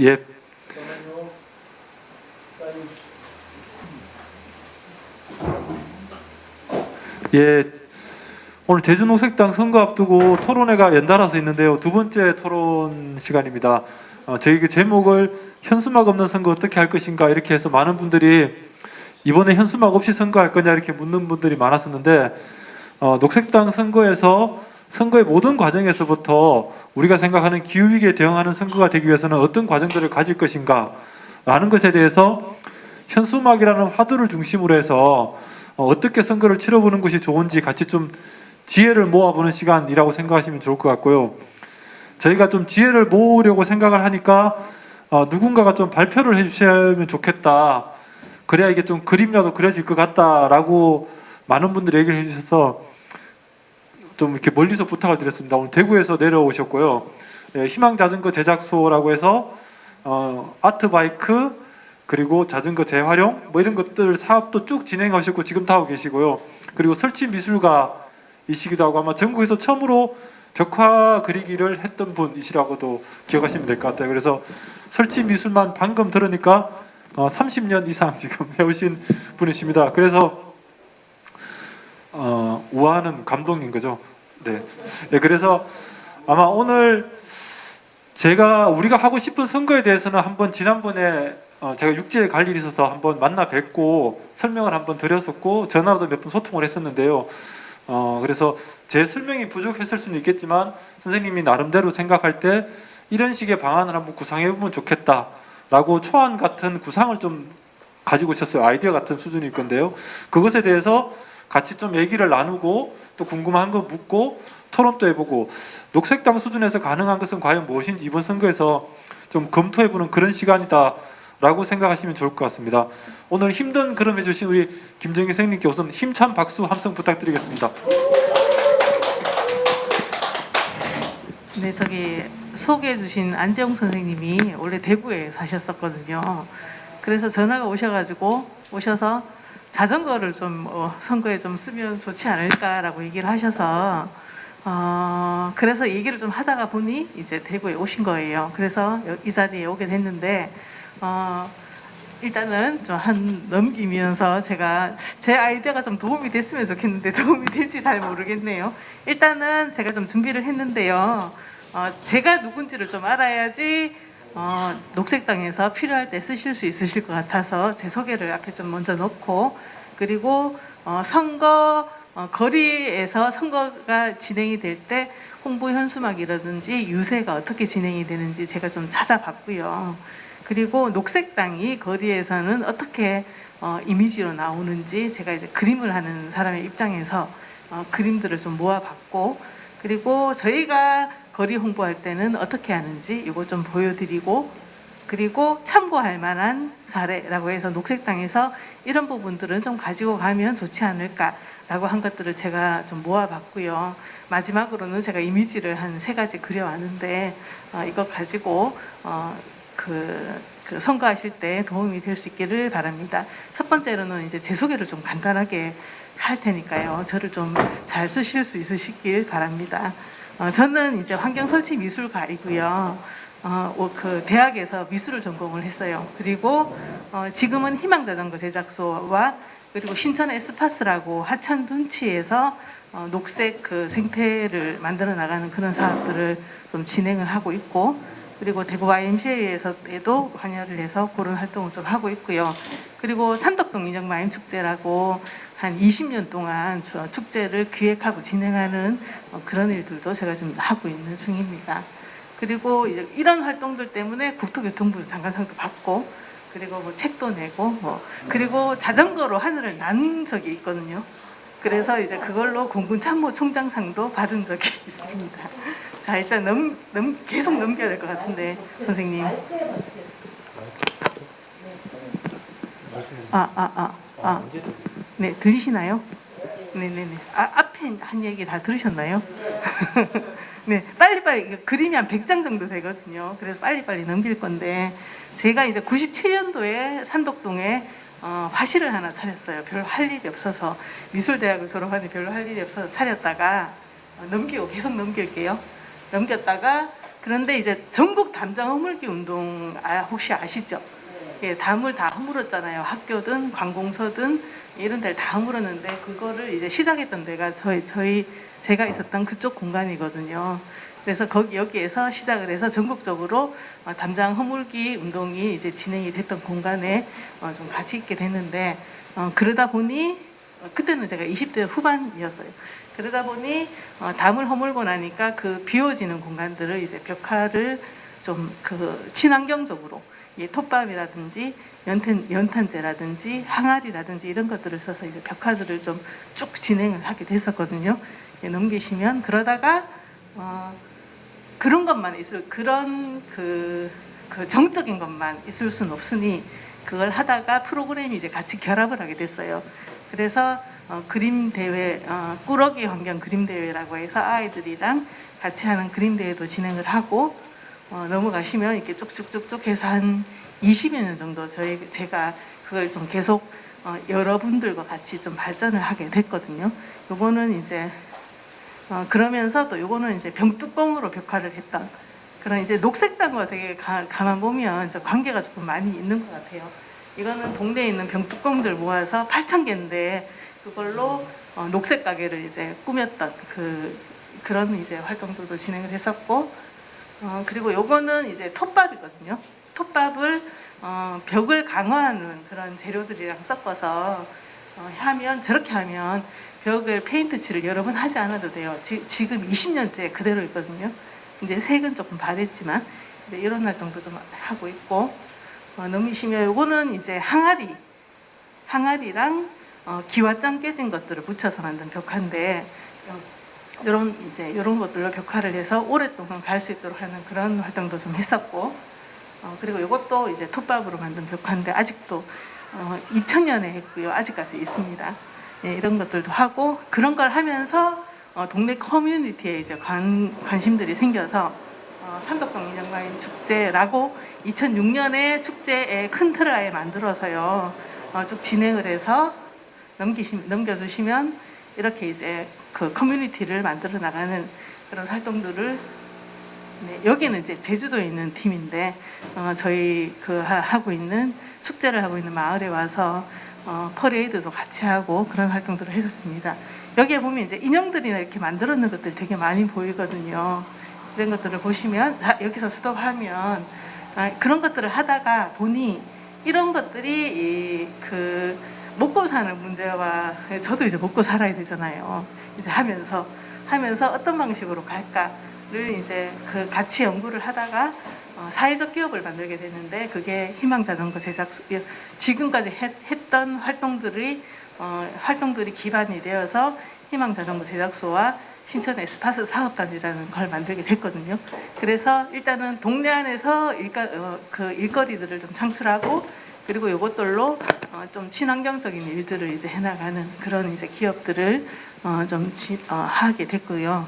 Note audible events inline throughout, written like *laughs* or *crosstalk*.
예. 예. 오늘 제주녹색당 선거 앞두고 토론회가 연달아서 있는데요. 두 번째 토론 시간입니다. 어, 저희 그 제목을 현수막 없는 선거 어떻게 할 것인가 이렇게 해서 많은 분들이 이번에 현수막 없이 선거할 거냐 이렇게 묻는 분들이 많았었는데 어, 녹색당 선거에서 선거의 모든 과정에서부터 우리가 생각하는 기후 위기에 대응하는 선거가 되기 위해서는 어떤 과정들을 가질 것인가 라는 것에 대해서 현수막이라는 화두를 중심으로 해서 어, 어떻게 선거를 치러보는 것이 좋은지 같이 좀 지혜를 모아보는 시간이라고 생각하시면 좋을 것 같고요. 저희가 좀 지혜를 모으려고 생각을 하니까 어, 누군가가 좀 발표를 해주시면 좋겠다. 그래야 이게 좀 그림이라도 그려질 것 같다라고 많은 분들이 얘기를 해주셔서 좀 이렇게 멀리서 부탁을 드렸습니다. 오늘 대구에서 내려오셨고요. 예, 희망 자전거 제작소라고 해서 어, 아트 바이크 그리고 자전거 재활용 뭐 이런 것들 사업도 쭉 진행하셨고 지금 다 하고 계시고요. 그리고 설치 미술가이시기도 하고 아마 전국에서 처음으로 벽화 그리기를 했던 분이시라고도 기억하시면 될 것 같아요. 그래서 설치 미술만 방금 들으니까 어, 30년 이상 지금 *laughs* 해오신 분이십니다. 그래서 어, 우아하는 감동인 거죠. 네. 네, 그래서 아마 오늘 제가 우리가 하고 싶은 선거에 대해서는 한번 지난번에 어, 제가 육지에 갈 일이 있어서 한번 만나 뵙고 설명을 한번 드렸었고 전화로도 몇 번 소통을 했었는데요. 어, 그래서 제 설명이 부족했을 수는 있겠지만 선생님이 나름대로 생각할 때 이런 식의 방안을 한번 구상해 보면 좋겠다라고 초안 같은 구상을 좀 가지고 있었어요. 아이디어 같은 수준일 건데요. 그것에 대해서 같이 좀 얘기를 나누고 또 궁금한 거 묻고 토론도 해보고 녹색당 수준에서 가능한 것은 과연 무엇인지 이번 선거에서 좀 검토해보는 그런 시간이다라고 생각하시면 좋을 것 같습니다. 오늘 힘든 걸음 해주신 우리 김정희 선생님께 우선 힘찬 박수 함성 부탁드리겠습니다. 네, 저기 소개해 주신 안재홍 선생님이 원래 대구에 사셨었거든요. 그래서 전화가 오셔가지고 오셔서 자전거를 좀 어, 선거에 좀 쓰면 좋지 않을까라고 얘기를 하셔서 어, 그래서 얘기를 좀 하다가 보니 이제 대구에 오신 거예요. 그래서 여- 이 자리에 오게 됐는데 어, 일단은 좀 한 넘기면서 제가 제 아이디어가 좀 도움이 됐으면 좋겠는데 도움이 될지 잘 모르겠네요. 일단은 제가 좀 준비를 했는데요. 어, 제가 누군지를 좀 알아야지 어, 녹색당에서 필요할 때 쓰실 수 있으실 것 같아서 제 소개를 앞에 좀 먼저 놓고 그리고 어, 선거 어, 거리에서 선거가 진행이 될 때 홍보 현수막이라든지 유세가 어떻게 진행이 되는지 제가 좀 찾아봤고요. 그리고 녹색당이 거리에서는 어떻게 어, 이미지로 나오는지 제가 이제 그림을 하는 사람의 입장에서 어, 그림들을 좀 모아봤고 그리고 저희가 거리 홍보할 때는 어떻게 하는지 이거 좀 보여드리고 그리고 참고할 만한 사례라고 해서 녹색당에서 이런 부분들은 좀 가지고 가면 좋지 않을까라고 한 것들을 제가 좀 모아봤고요. 마지막으로는 제가 이미지를 한 세 가지 그려왔는데 어, 이거 가지고 어, 그, 그 선거하실 때 도움이 될 수 있기를 바랍니다. 첫 번째로는 이제 제 소개를 좀 간단하게 할 테니까요. 저를 좀 잘 쓰실 수 있으시길 바랍니다. 어, 저는 이제 환경 설치 미술가이고요. 어, 어, 그 대학에서 미술을 전공을 했어요. 그리고 어, 지금은 희망자전거 제작소와 그리고 신천 에스파스라고 하천 둔치에서 어, 녹색 그 생태를 만들어 나가는 그런 사업들을 좀 진행을 하고 있고 그리고 대구 YMCA에서도 관여를 해서 그런 활동을 좀 하고 있고요. 그리고 삼덕동 인형 마임 축제라고 한 20년 동안 저 축제를 기획하고 진행하는 어, 그런 일들도 제가 지금 하고 있는 중입니다. 그리고 이런 활동들 때문에 국토교통부 장관상도 받고 그리고 뭐 책도 내고 뭐 그리고 자전거로 하늘을 난 적이 있거든요. 그래서 이제 그걸로 공군 참모 총장상도 받은 적이 *laughs* 있습니다. 자 일단 넘, 넘 계속 넘겨야 될 것 같은데 선생님. 아아 아 아. 네 들리시나요? 네네네. 아 앞에 한 얘기 다 들으셨나요? *laughs* 네, 빨리빨리 그림이 한 100장 정도 되거든요. 그래서 빨리빨리 넘길 건데 제가 이제 97년도에 산덕동에 어, 화실을 하나 차렸어요. 별로 할 일이 없어서 미술대학을 졸업하는데 별로 할 일이 없어서 차렸다가 어, 넘기고 계속 넘길게요. 넘겼다가 그런데 이제 전국 담장 허물기 운동 아, 혹시 아시죠? 예, 담을 다 허물었잖아요. 학교든 관공서든 이런 데를 다 허물었는데 그거를 이제 시작했던 데가 저희 저희 제가 있었던 그쪽 공간이거든요. 그래서 거기 여기에서 시작을 해서 전국적으로 어, 담장 허물기 운동이 이제 진행이 됐던 공간에 어, 좀 같이 있게 됐는데 어, 그러다 보니 어, 그때는 제가 20대 후반이었어요. 그러다 보니 어, 담을 허물고 나니까 그 비워지는 공간들을 이제 벽화를 좀 그 친환경적으로 이 톱밥이라든지 연탄 연탄재라든지 항아리라든지 이런 것들을 써서 이제 벽화들을 좀 쭉 진행을 하게 됐었거든요. 예, 넘기시면 그러다가 어, 그런 것만 있을 그런 그, 그 정적인 것만 있을 수는 없으니 그걸 하다가 프로그램이 이제 같이 결합을 하게 됐어요. 그래서 어, 그림 대회, 어, 꾸러기 환경 그림 대회라고 해서 아이들이랑 같이 하는 그림 대회도 진행을 하고 어, 넘어가시면 이렇게 쭉쭉쭉쭉 해서 한 20여 년 정도 저희 제가 그걸 좀 계속 어, 여러분들과 같이 좀 발전을 하게 됐거든요. 요거는 이제 어, 그러면서 또 요거는 이제 병뚜껑으로 벽화를 했던 그런 이제 녹색당과 되게 가, 가만 보면 저 관계가 조금 많이 있는 것 같아요. 이거는 동네에 있는 병뚜껑들 모아서 8천 개인데 그걸로 어, 녹색 가게를 이제 꾸몄던 그 그런 이제 활동들도 진행을 했었고 어, 그리고 요거는 이제 톱밥이거든요. 톱밥을 어, 벽을 강화하는 그런 재료들이랑 섞어서 어, 하면 저렇게 하면 벽을 페인트 칠을 여러 번 하지 않아도 돼요. 지, 지금 20년째 그대로 있거든요. 이제 색은 조금 바랬지만 근데 이런 활동도 좀 하고 있고 어, 넘기시면 요거는 이제 항아리 항아리랑 어, 기와장 깨진 것들을 붙여서 만든 벽화인데 이런 이제 이런 것들로 벽화를 해서 오랫동안 갈 수 있도록 하는 그런 활동도 좀 했었고 어, 그리고 이것도 이제 톱밥으로 만든 벽화인데 아직도 어, 2000년에 했고요. 아직까지 있습니다. 예, 이런 것들도 하고 그런 걸 하면서 어, 동네 커뮤니티에 이제 관, 관심들이 생겨서 어, 삼덕동 인형과인 축제라고 2006년에 축제의 큰 틀을 아예 만들어서요. 어, 쭉 진행을 해서 넘기시, 넘겨주시면 이렇게 이제 그 커뮤니티를 만들어 나가는 그런 활동들을 네, 여기는 이제 제주도에 있는 팀인데 어, 저희 그 하, 하고 있는 축제를 하고 있는 마을에 와서 어, 퍼레이드도 같이 하고 그런 활동들을 했었습니다. 여기에 보면 이제 인형들이나 이렇게 만들어 놓은 것들 되게 많이 보이거든요. 이런 것들을 보시면 자, 여기서 스톱하면 아, 그런 것들을 하다가 보니 이런 것들이 이, 그 먹고 사는 문제와 저도 이제 먹고 살아야 되잖아요. 이제 하면서 하면서 어떤 방식으로 갈까를 이제 그 같이 연구를 하다가 어, 사회적 기업을 만들게 됐는데 그게 희망 자전거 제작 지금까지 했, 했던 활동들이 어, 활동들이 기반이 되어서 희망 자전거 제작소와 신천 에스파스 사업단이라는 걸 만들게 됐거든요. 그래서 일단은 동네 안에서 일가, 어, 그 일거리들을 좀 창출하고 그리고 이것들로 어, 좀 친환경적인 일들을 이제 해나가는 그런 이제 기업들을 어, 좀 지, 어, 하게 됐고요.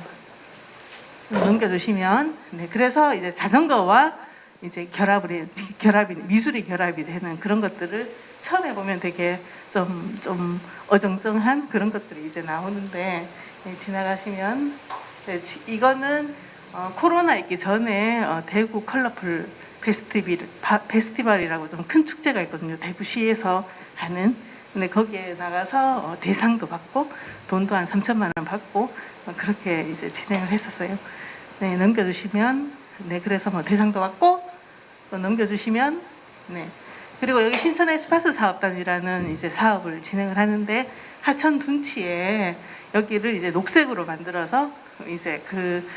넘겨주시면 네 그래서 이제 자전거와 이제 결합을 해, *laughs* 결합이 미술이 결합이 되는 그런 것들을 처음에 보면 되게 좀좀 어정쩡한 그런 것들이 이제 나오는데 네, 지나가시면 네, 지- 이거는 어, 코로나 있기 전에 어, 대구 컬러풀 페스티벌 바- 페스티벌이라고 좀 큰 축제가 있거든요. 대구시에서 하는. 근데 거기에 나가서 어, 대상도 받고 돈도 한 3천만 원 받고 어, 그렇게 이제 진행을 했었어요. 네, 넘겨주시면 네 그래서 뭐 대상도 받고 또 넘겨주시면 네. 그리고 여기 신천 에스파스 사업단이라는 이제 사업을 진행을 하는데 하천 둔치에 여기를 이제 녹색으로 만들어서 이제 그,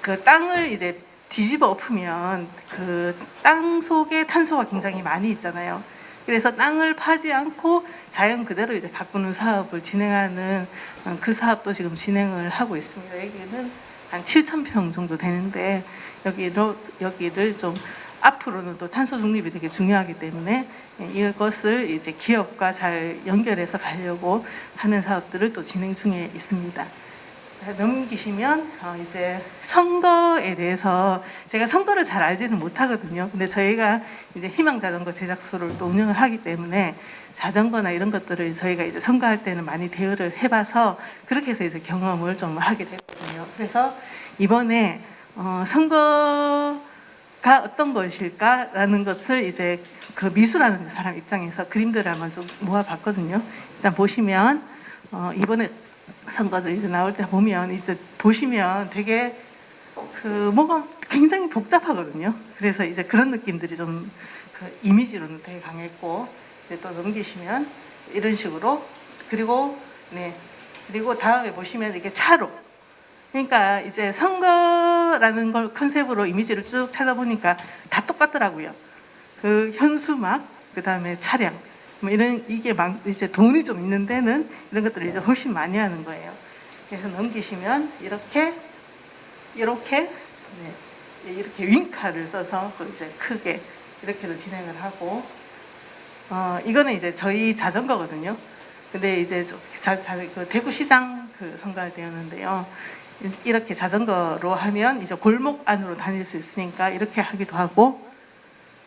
그 땅을 이제 뒤집어 엎으면 그 땅 속에 탄소가 굉장히 많이 있잖아요. 그래서 땅을 파지 않고 자연 그대로 이제 가꾸는 사업을 진행하는 어, 그 사업도 지금 진행을 하고 있습니다. 여기는 한 7천 평 정도 되는데 여기로 여기를 좀 앞으로는 또 탄소 중립이 되게 중요하기 때문에 예, 이것을 이제 기업과 잘 연결해서 가려고 하는 사업들을 또 진행 중에 있습니다. 자, 넘기시면 어, 이제 선거에 대해서 제가 선거를 잘 알지는 못하거든요. 근데 저희가 이제 희망 자전거 제작소를 또 운영을 하기 때문에 자전거나 이런 것들을 저희가 이제 선거할 때는 많이 대여를 해봐서 그렇게 해서 이제 경험을 좀 하게 됐거든요. 그래서 이번에 어, 선거가 어떤 것일까라는 것을 이제 그 미술하는 사람 입장에서 그림들을 한번 좀 모아봤거든요. 일단 보시면 어, 이번에 선거들 이제 나올 때 보면 이제 보시면 되게 그 뭐가 굉장히 복잡하거든요. 그래서 이제 그런 느낌들이 좀 그 이미지로는 되게 강했고 또 넘기시면 이런 식으로 그리고 네 그리고 다음에 보시면 이게 차로 그러니까 이제 선거라는 걸 컨셉으로 이미지를 쭉 찾아보니까 다 똑같더라고요. 그 현수막 그 다음에 차량 뭐 이런 이게 막 이제 돈이 좀 있는 데는 이런 것들을 이제 훨씬 많이 하는 거예요. 그래서 넘기시면 이렇게 이렇게 네, 이렇게 윙카를 써서 또 이제 크게 이렇게도 진행을 하고 어 이거는 이제 저희 자전거거든요. 근데 이제 저- 자, 자, 그 대구시장 그 선거가 되었는데요. 이- 이렇게 자전거로 하면 이제 골목 안으로 다닐 수 있으니까 이렇게 하기도 하고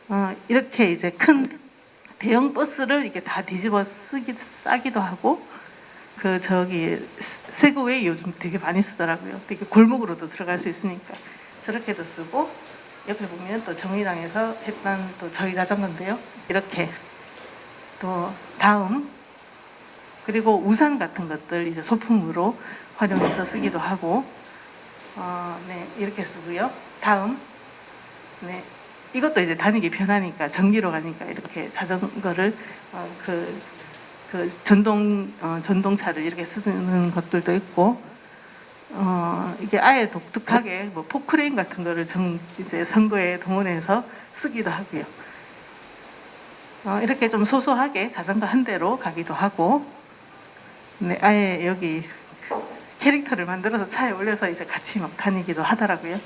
어 이렇게 이제 큰 대형 버스를 이렇게 다 뒤집어 쓰기 싸기도 하고 그 저기 세- 세그웨이 요즘 되게 많이 쓰더라고요. 되게 골목으로도 들어갈 수 있으니까 저렇게도 쓰고 옆에 보면 또 정의당에서 했던 또 저희 자전거인데요. 이렇게 또 다음 그리고 우산 같은 것들 이제 소품으로 활용해서 쓰기도 하고 어, 네 이렇게 쓰고요. 다음 네 이것도 이제 다니기 편하니까 전기로 가니까 이렇게 자전거를 어, 그, 그 전동 어, 전동차를 이렇게 쓰는 것들도 있고 어, 이게 아예 독특하게 뭐 포크레인 같은 거를 정, 이제 선거에 동원해서 쓰기도 하고요. 어, 이렇게 좀 소소하게 자전거 한 대로 가기도 하고, 네, 아예 여기 캐릭터를 만들어서 차에 올려서 이제 같이 막 다니기도 하더라고요.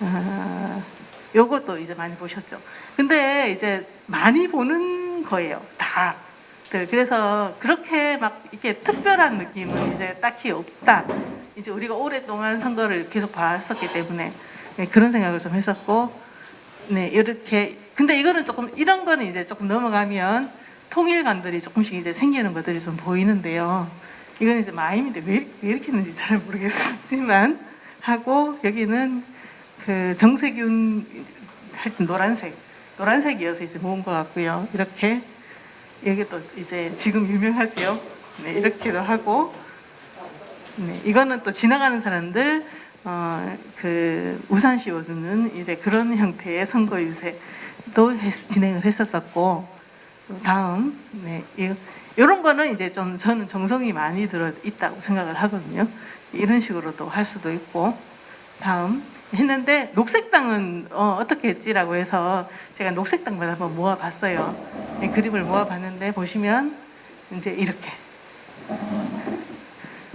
아, 요것도 이제 많이 보셨죠. 근데 이제 많이 보는 거예요. 다. 네, 그래서 그렇게 막 이게 특별한 느낌은 이제 딱히 없다. 이제 우리가 오랫동안 선거를 계속 봤었기 때문에 네, 그런 생각을 좀 했었고, 네 이렇게 근데 이거는 조금 이런 거는 이제 조금 넘어가면 통일감들이 조금씩 이제 생기는 것들이 좀 보이는데요. 이거는 이제 마임인데 왜, 왜 이렇게 했는지 잘 모르겠지만 하고 여기는 그 정세균 하여튼 노란색 노란색이어서 이제 모은 것 같고요. 이렇게 여기 또 이제 지금 유명하지요. 네 이렇게도 하고 네, 이거는 또 지나가는 사람들 어, 그 우산 씌워주는 이제 그런 형태의 선거 유세도 했- 진행을 했었었고 또 다음 네, 이, 이런 거는 이제 좀 저는 정성이 많이 들어 있다고 생각을 하거든요. 이런 식으로도 할 수도 있고 다음 했는데 녹색당은 어, 어떻게 했지라고 해서 제가 녹색당만 한번 모아봤어요. 네, 그림을 모아봤는데 보시면 이제 이렇게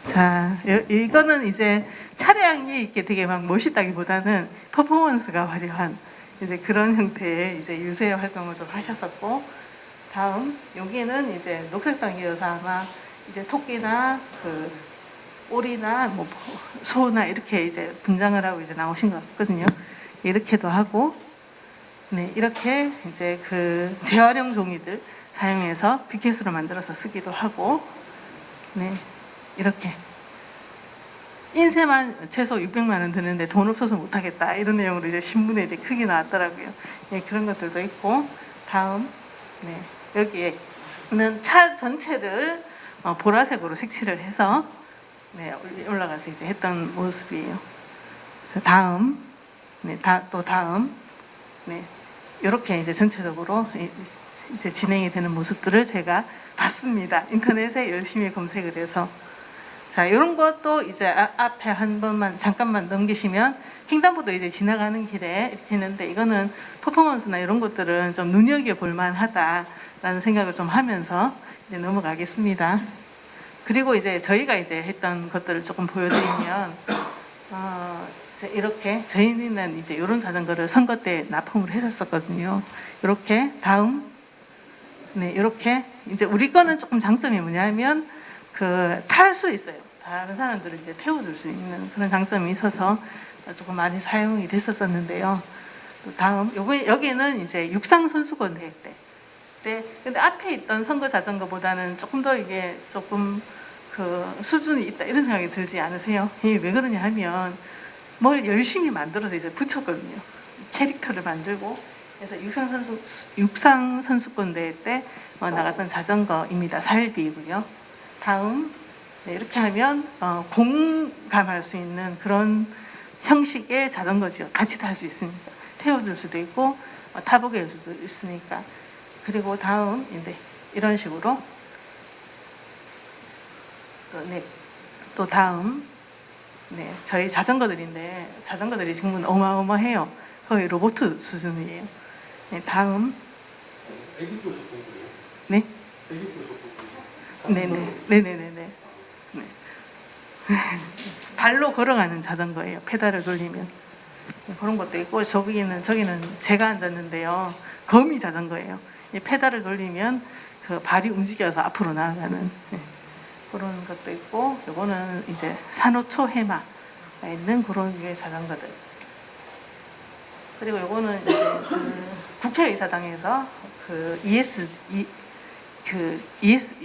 자, 여- 이거는 이제 차량이 이렇게 되게 막 멋있다기보다는 퍼포먼스가 화려한 이제 그런 형태의 이제 유세 활동을 좀 하셨었고, 다음 여기는 이제 녹색당이어서 아마 이제 토끼나 그 오리나 뭐 소나 이렇게 이제 분장을 하고 이제 나오신 것 같거든요. 이렇게도 하고, 네 이렇게 이제 그 재활용 종이들 사용해서 피켓으로 만들어서 쓰기도 하고, 네 이렇게 인쇄만 최소 600만 원 드는데 돈 없어서 못 하겠다 이런 내용으로 이제 신문에 이제 크게 나왔더라고요. 네, 그런 것들도 있고 다음 네, 여기에는 차 전체를 어, 보라색으로 색칠을 해서 네, 올라가서 이제 했던 모습이에요. 다음 네, 다, 또 다음 네, 이렇게 이제 전체적으로 이- 이제 진행이 되는 모습들을 제가 봤습니다. 인터넷에 열심히 검색을 해서 자, 이런 것도 이제 아- 앞에 한 번만 잠깐만 넘기시면 횡단보도 이제 지나가는 길에 이렇게 했는데 이거는 퍼포먼스나 이런 것들은 좀 눈여겨 볼 만하다라는 생각을 좀 하면서 이제 넘어가겠습니다. 그리고 이제 저희가 이제 했던 것들을 조금 보여드리면 어, 이렇게 저희는 이제 이런 자전거를 선거 때 납품을 했었었거든요. 이렇게 다음 네, 이렇게 이제 우리 거는 조금 장점이 뭐냐면 그 탈 수 있어요. 다른 사람들을 이제 태워줄 수 있는 그런 장점이 있어서 조금 많이 사용이 됐었었는데요. 또 다음 여기는 이제 육상 선수권 대회 때. 네, 근데 앞에 있던 선거 자전거보다는 조금 더 이게 조금 그 수준이 있다 이런 생각이 들지 않으세요? 이게 왜 그러냐 하면 뭘 열심히 만들어서 이제 붙였거든요. 캐릭터를 만들고 그래서 육상 선수 육상 선수권 대회 때 어, 나갔던 자전거입니다. 살비고요. 다음 네, 이렇게 하면 어, 공감할 수 있는 그런 형식의 자전거죠. 같이 탈 수 있습니다. 태워줄 수도 있고 어, 타보게 할 수도 있으니까. 그리고 다음 이제 이런 식으로 또, 네, 또 다음 네, 저희 자전거들인데 자전거들이 지금은 어마어마해요. 거의 로봇 수준이에요. 네, 다음 네, 네네, 네네네네. 네. *laughs* 발로 걸어가는 자전거예요. 페달을 돌리면 네, 그런 것도 있고 저기는 저기는 제가 앉았는데요. 거미 자전거예요. 이 페달을 돌리면 그 발이 움직여서 앞으로 나아가는 네, 그런 것도 있고 요거는 이제 산호초 해마가 있는 그런 유의 자전거들. 그리고 요거는 이제 그 국회의사당에서 그 ES 이, 그 ES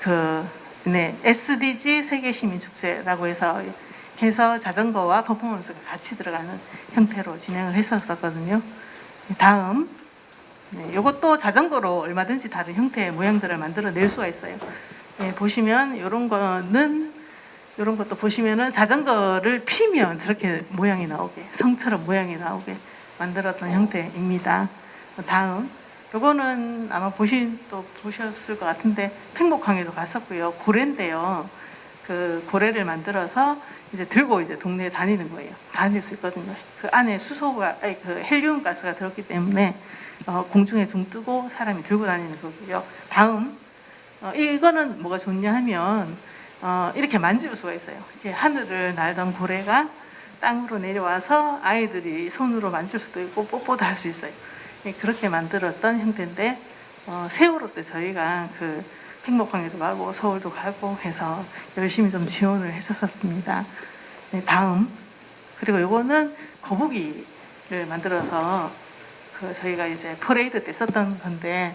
그 네, SDG 세계 시민 축제라고 해서 해서 자전거와 퍼포먼스가 같이 들어가는 형태로 진행을 했었었거든요. 다음 네, 이것도 자전거로 얼마든지 다른 형태의 모양들을 만들어낼 수가 있어요. 네, 보시면 이런 거는 이런 것도 보시면은 자전거를 피면 저렇게 모양이 나오게 성처럼 모양이 나오게 만들었던 형태입니다. 다음 요거는 아마 보신 또 보셨을 것 같은데 팽목항에도 갔었고요. 고래인데요. 그 고래를 만들어서 이제 들고 이제 동네에 다니는 거예요. 다닐 수 있거든요. 그 안에 수소가 아니 그 헬륨 가스가 들었기 때문에 어, 공중에 둥 뜨고 사람이 들고 다니는 거고요. 다음 어, 이거는 뭐가 좋냐 하면 어, 이렇게 만질 수가 있어요. 이렇게 하늘을 날던 고래가 땅으로 내려와서 아이들이 손으로 만질 수도 있고 뽀뽀도 할 수 있어요. 예, 그렇게 만들었던 형태인데 어, 세월호 때 저희가 그 팽목항에도 가고 서울도 가고 해서 열심히 좀 지원을 했었습니다. 네, 다음 그리고 요거는 거북이를 만들어서 그 저희가 이제 퍼레이드 때 썼던 건데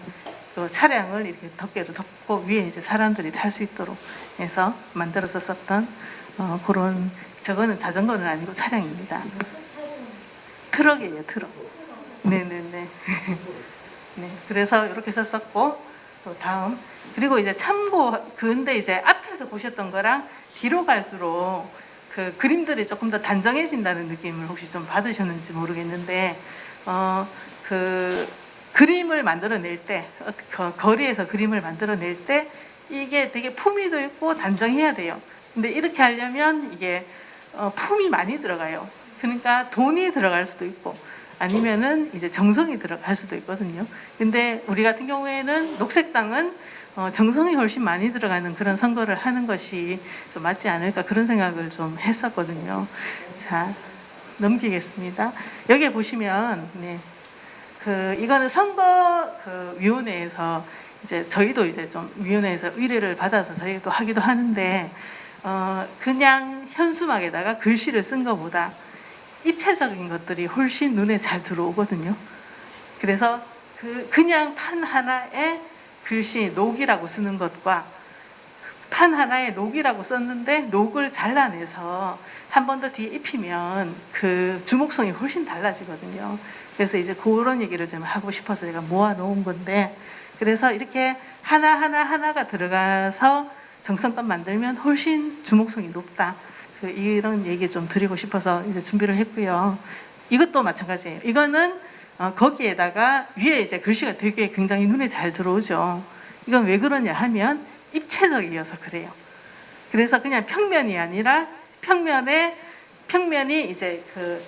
그 차량을 이렇게 덮개로 덮고 위에 이제 사람들이 탈 수 있도록 해서 만들어서 썼던 어, 그런 저거는 자전거는 아니고 차량입니다. 트럭이에요, 트럭. 네네네. *laughs* 네, 그래서 이렇게 썼었고 또 다음 그리고 이제 참고 근데 이제 앞에서 보셨던 거랑 뒤로 갈수록 그 그림들이 조금 더 단정해진다는 느낌을 혹시 좀 받으셨는지 모르겠는데 어 그 그림을 만들어낼 때 어, 거- 거리에서 그림을 만들어낼 때 이게 되게 품위도 있고 단정해야 돼요. 근데 이렇게 하려면 이게 어, 품이 많이 들어가요. 그러니까 돈이 들어갈 수도 있고 아니면은 이제 정성이 들어갈 수도 있거든요. 근데 우리 같은 경우에는 녹색당은 어, 정성이 훨씬 많이 들어가는 그런 선거를 하는 것이 좀 맞지 않을까 그런 생각을 좀 했었거든요. 자 넘기겠습니다. 여기 보시면 네. 그 이거는 선거 그 위원회에서 이제 저희도 이제 좀 위원회에서 의뢰를 받아서 저희도 하기도 하는데 어 그냥 현수막에다가 글씨를 쓴 것보다 입체적인 것들이 훨씬 눈에 잘 들어오거든요. 그래서 그 그냥 판 하나에 글씨 녹이라고 쓰는 것과 판 하나에 녹이라고 썼는데 녹을 잘라내서 한 번 더 뒤에 입히면 그 주목성이 훨씬 달라지거든요. 그래서 이제 그런 얘기를 좀 하고 싶어서 제가 모아 놓은 건데 그래서 이렇게 하나 하나 하나가 들어가서 정성껏 만들면 훨씬 주목성이 높다. 그 이런 얘기 좀 드리고 싶어서 이제 준비를 했고요. 이것도 마찬가지예요. 이거는 어, 거기에다가 위에 이제 글씨가 되게 굉장히 눈에 잘 들어오죠. 이건 왜 그러냐 하면 입체적이어서 그래요. 그래서 그냥 평면이 아니라 평면에 평면이 이제 그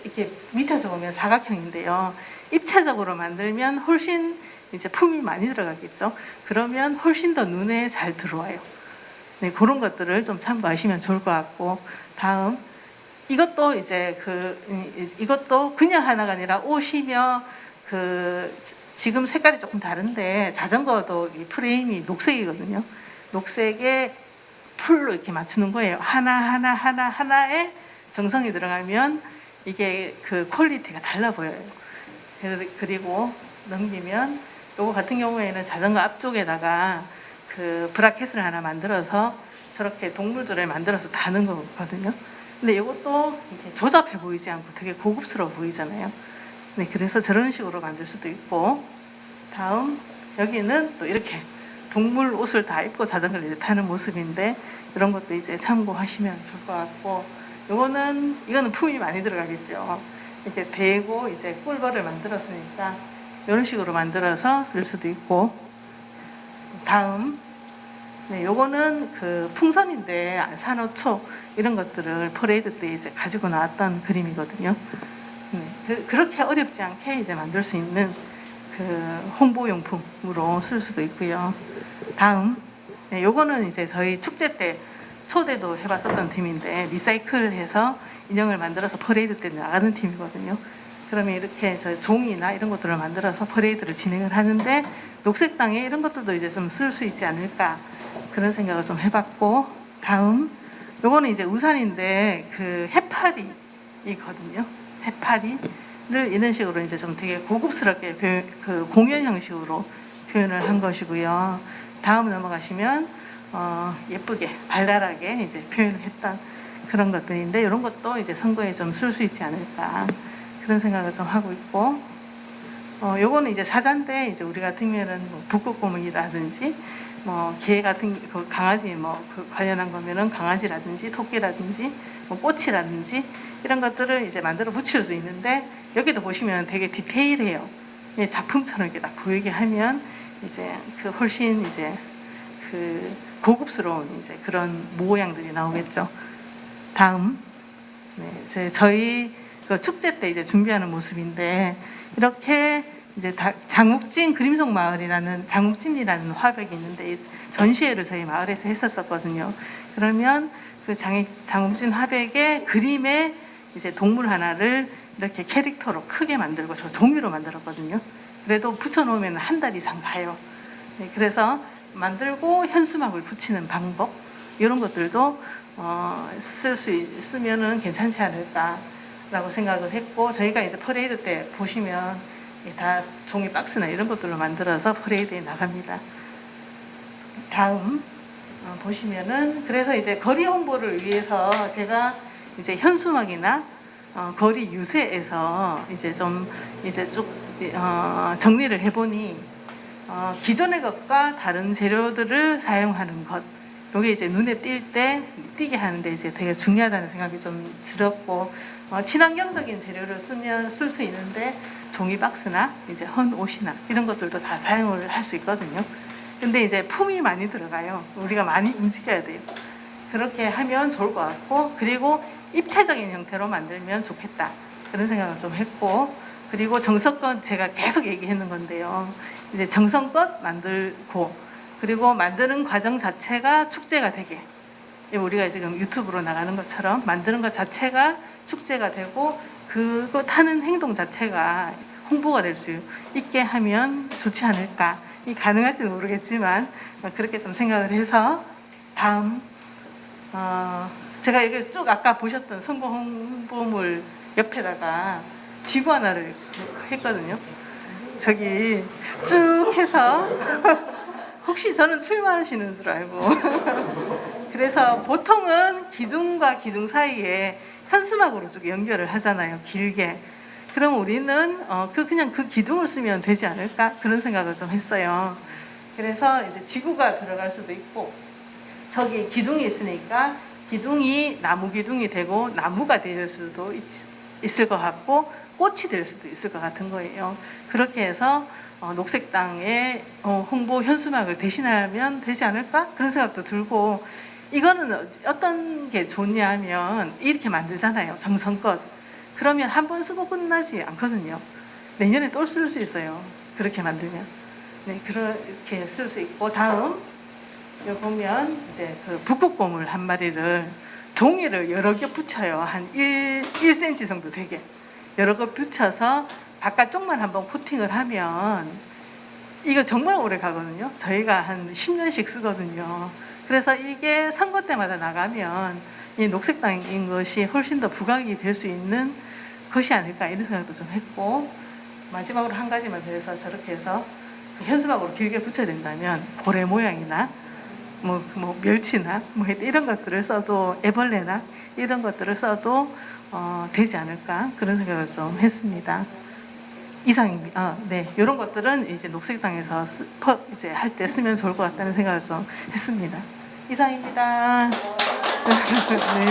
이렇게 밑에서 보면 사각형인데요. 입체적으로 만들면 훨씬 이제 품이 많이 들어가겠죠. 그러면 훨씬 더 눈에 잘 들어와요. 네, 그런 것들을 좀 참고하시면 좋을 것 같고 다음 이것도 이제 그 이- 이것도 그냥 하나가 아니라 옷이며 그 지금 색깔이 조금 다른데 자전거도 이 프레임이 녹색이거든요. 녹색에 풀로 이렇게 맞추는 거예요. 하나 하나 하나 하나에 정성이 들어가면 이게 그 퀄리티가 달라 보여요. 그리고 넘기면 요거 같은 경우에는 자전거 앞쪽에다가 그 브라켓을 하나 만들어서 저렇게 동물들을 만들어서 다는 거거든요. 근데 이것도 조잡해 보이지 않고 되게 고급스러워 보이잖아요. 네, 그래서 저런 식으로 만들 수도 있고 다음 여기는 또 이렇게 동물 옷을 다 입고 자전거를 타는 모습인데 이런 것도 이제 참고하시면 좋을 것 같고 요거는 이거는 품이 많이 들어가겠죠. 이렇게 대고 이제 꿀벌을 만들었으니까 이런 식으로 만들어서 쓸 수도 있고 다음 네, 요거는 그 풍선인데 산호초 이런 것들을 퍼레이드 때 이제 가지고 나왔던 그림이거든요. 네, 그, 그렇게 어렵지 않게 이제 만들 수 있는 그 홍보용품으로 쓸 수도 있고요. 다음, 네, 요거는 이제 저희 축제 때 초대도 해봤었던 팀인데 리사이클해서 인형을 만들어서 퍼레이드 때 나가는 팀이거든요. 그러면 이렇게 저 종이나 이런 것들을 만들어서 퍼레이드를 진행을 하는데 녹색당에 이런 것들도 이제 좀 쓸 수 있지 않을까 그런 생각을 좀 해봤고 다음 요거는 이제 우산인데 그 해파리이거든요. 해파리를 이런 식으로 이제 좀 되게 고급스럽게 표- 그 공연 형식으로 표현을 한 것이고요. 다음 넘어가시면 어, 예쁘게 발랄하게 이제 표현을 했던 그런 것들인데 이런 것도 이제 선거에 좀 쓸 수 있지 않을까 그런 생각을 좀 하고 있고 어, 요거는 이제 사자인데 이제 우리 같은 경우에는 뭐 북극고문이라든지 뭐 개 같은 그 강아지 뭐 그 관련한 거면은 강아지라든지 토끼라든지 뭐 꽃이라든지 이런 것들을 이제 만들어 붙일 수 있는데 여기도 보시면 되게 디테일해요. 예, 작품처럼 이렇게 딱 보이게 하면 이제 그 훨씬 이제 그 고급스러운 이제 그런 모양들이 나오겠죠. 다음, 네, 제- 저희 그 축제 때 이제 준비하는 모습인데 이렇게 이제 다- 장욱진 그림속 마을이라는 장욱진이라는 화백이 있는데 이 전시회를 저희 마을에서 했었었거든요. 그러면 그 장, 장욱진 화백의 그림에 이제 동물 하나를 이렇게 캐릭터로 크게 만들고 저 종이로 만들었거든요. 그래도 붙여놓으면 한 달 이상 가요. 네, 그래서 만들고 현수막을 붙이는 방법 이런 것들도 어, 쓸 수 있으면은 괜찮지 않을까라고 생각을 했고 저희가 이제 퍼레이드 때 보시면 다 종이 박스나 이런 것들로 만들어서 퍼레이드에 나갑니다. 다음 어, 보시면은 그래서 이제 거리 홍보를 위해서 제가 이제 현수막이나 어, 거리 유세에서 이제 좀 이제 쭉 어, 정리를 해보니 어, 기존의 것과 다른 재료들을 사용하는 것 이게 이제 눈에 띌 때 띄게 하는데 이제 되게 중요하다는 생각이 좀 들었고 어, 친환경적인 재료를 쓰면 쓸 수 있는데 종이 박스나 이제 헌 옷이나 이런 것들도 다 사용을 할 수 있거든요. 근데 이제 품이 많이 들어가요. 우리가 많이 움직여야 돼요. 그렇게 하면 좋을 것 같고 그리고 입체적인 형태로 만들면 좋겠다 그런 생각을 좀 했고 그리고 정성껏 제가 계속 얘기했는 건데요. 이제 정성껏 만들고 그리고 만드는 과정 자체가 축제가 되게 우리가 지금 유튜브로 나가는 것처럼 만드는 것 자체가 축제가 되고 그거 타는 행동 자체가 홍보가 될 수 있게 하면 좋지 않을까. 이 가능할지는 모르겠지만 어, 그렇게 좀 생각을 해서 다음 어, 제가 이걸 쭉 아까 보셨던 선거 홍보물 옆에다가 지구 하나를 했거든요. 저기 쭉 해서 *laughs* 혹시 저는 출마하시는 줄 알고 *laughs* 그래서 보통은 기둥과 기둥 사이에 현수막으로 쭉 연결을 하잖아요. 길게. 그럼 우리는 어, 그 그냥 그 기둥을 쓰면 되지 않을까 그런 생각을 좀 했어요. 그래서 이제 지구가 들어갈 수도 있고 저기 기둥이 있으니까 기둥이 나무 기둥이 되고 나무가 될 수도 있, 있을 것 같고 꽃이 될 수도 있을 것 같은 거예요. 그렇게 해서 어, 녹색당의 어, 홍보 현수막을 대신하면 되지 않을까 그런 생각도 들고 이거는 어떤 게 좋냐면 이렇게 만들잖아요. 정성껏. 그러면 한 번 쓰고 끝나지 않거든요. 내년에 또 쓸 수 있어요. 그렇게 만들면. 네, 그렇게 쓸 수 있고 다음 여기 보면 이제 그 북극곰을 한 마리를 종이를 여러 개 붙여요. 한 1, 1cm 정도 되게. 여러 개 붙여서 바깥쪽만 한번 코팅을 하면 이거 정말 오래 가거든요. 저희가 한 10년씩 쓰거든요. 그래서 이게 선거 때마다 나가면 이 녹색당인 것이 훨씬 더 부각이 될 수 있는 것이 아닐까 이런 생각도 좀 했고 마지막으로 한 가지만 더 해서 저렇게 해서 그 현수막으로 길게 붙여야 된다면 고래 모양이나 뭐, 뭐 멸치나 뭐 이런 것들을 써도 애벌레나 이런 것들을 써도 어, 되지 않을까 그런 생각을 좀 했습니다. 이상입니다. 아, 네, 이런 것들은 이제 녹색당에서 쓰, 퍼- 이제 할 때 쓰면 좋을 것 같다는 생각을 좀 했습니다. 이상입니다. *laughs* 네.